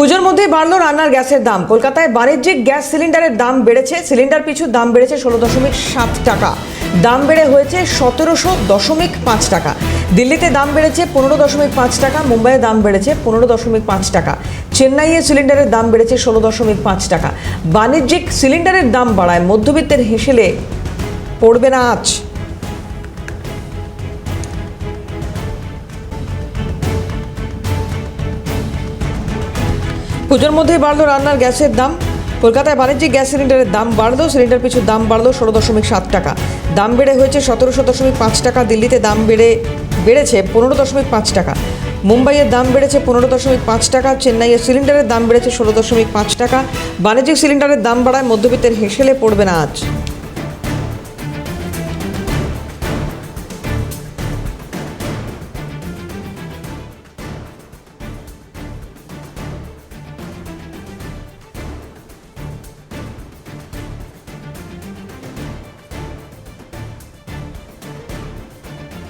পুজোর মধ্যেই বাড়লো রান্নার গ্যাসের দাম। কলকাতায় বাণিজ্যিক গ্যাস সিলিন্ডারের দাম বেড়েছে। সিলিন্ডার পিছু দাম বেড়েছে ষোলো দশমিক সাত টাকা। দাম বেড়ে হয়েছে সতেরোশো দশমিক পাঁচ টাকা। দিল্লিতে দাম বেড়েছে পনেরো দশমিক পাঁচ টাকা, মুম্বাইয়ে দাম বেড়েছে পনেরো দশমিক পাঁচ টাকা। চেন্নাইয়ে সিলিন্ডারের দাম বেড়েছে ষোলো দশমিক পাঁচ টাকা। বাণিজ্যিক সিলিন্ডারের দাম বাড়ায়। মধ্যবিত্তের হেসেলে পড়বে না আজ। পুজোর মধ্যেই বাড়লো রান্নার গ্যাসের দাম। কলকাতায় বাণিজ্যিক গ্যাস সিলিন্ডারের দাম বাড়লো, সিলিন্ডার পিছু দাম বাড়লো ষোলো দশমিক সাত টাকা। দাম বেড়ে হয়েছে সতেরোশো দশমিক পাঁচ টাকা, দিল্লিতে দাম বেড়ে, বেড়েছে পনেরো দশমিক পাঁচ টাকা। মুম্বাইয়ের দাম বেড়েছে পনেরো দশমিক পাঁচ টাকা, চেন্নাইয়ের সিলিন্ডারের দাম বেড়েছে ষোলো দশমিক পাঁচ টাকা। বাণিজ্যিক সিলিন্ডারের দাম বাড়ায় মধ্যবিত্তের হেসেলে পড়বে না আজ।